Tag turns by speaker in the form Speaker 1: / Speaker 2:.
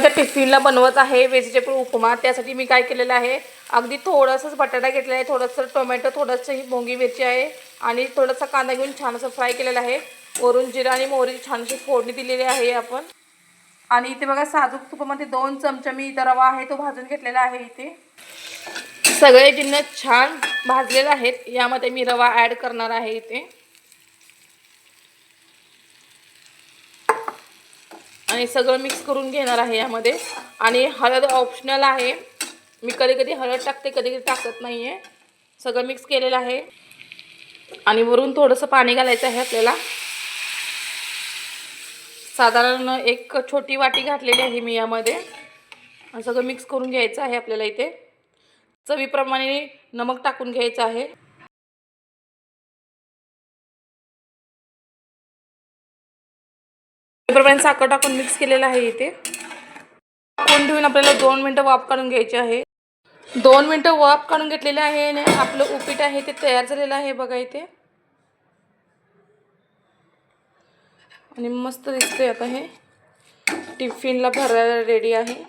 Speaker 1: त्या टिफिनला बनवत आहे व्हेजिटेबल उपमा. त्यासाठी मी काय केलेलं आहे अगदी थोडंसंच बटाटा घेतलेला आहे थोडंसं टोमॅटो थोडंसं ही भोंगी मिरची आहे आणि थोडासा कांदा घेऊन छान असं फ्राय केलेलं आहे. वरून जिरा आणि मोहरीची छानशी फोडणी दिलेली आहे आपण. आणि इथे बघा साजूक तुपामध्ये दोन चमचा मी इथं रवा आहे तो भाजून घेतलेला आहे इथे. सगळे जिन्न छान भाजलेले आहेत यामध्ये मी रवा ॲड करणार आहे इथे. आणि सगळं मिक्स करून घेणार आहे यामध्ये. आणि हळद ऑप्शनल आहे. मी कधी कधी हळद टाकते कधी कधी टाकत नाही आहे सगळं मिक्स केलेलं आहे. आणि वरून थोडंसं पाणी घालायचं आहे आपल्याला. साधारण एक छोटी वाटी घातलेली आहे मी यामध्ये. सगळं मिक्स करून घ्यायचं आहे आपल्याला इथे. चवीप्रमाणे नमक टाकून घ्यायचं आहे. चवीप्रमाणे साखर टाकून मिक्स केलेलं आहे इथे. कोण ठेवून आपल्याला दोन मिनटं वाफ काढून घ्यायची आहे. दोन मिनटं वाफ काढून घेतलेले आहे आणि आपलं उपीट आहे ते तयार झालेलं आहे बघा इथे. आणि मस्त दिसतंय आता हे. टिफिनला भरायला रेडी आहे.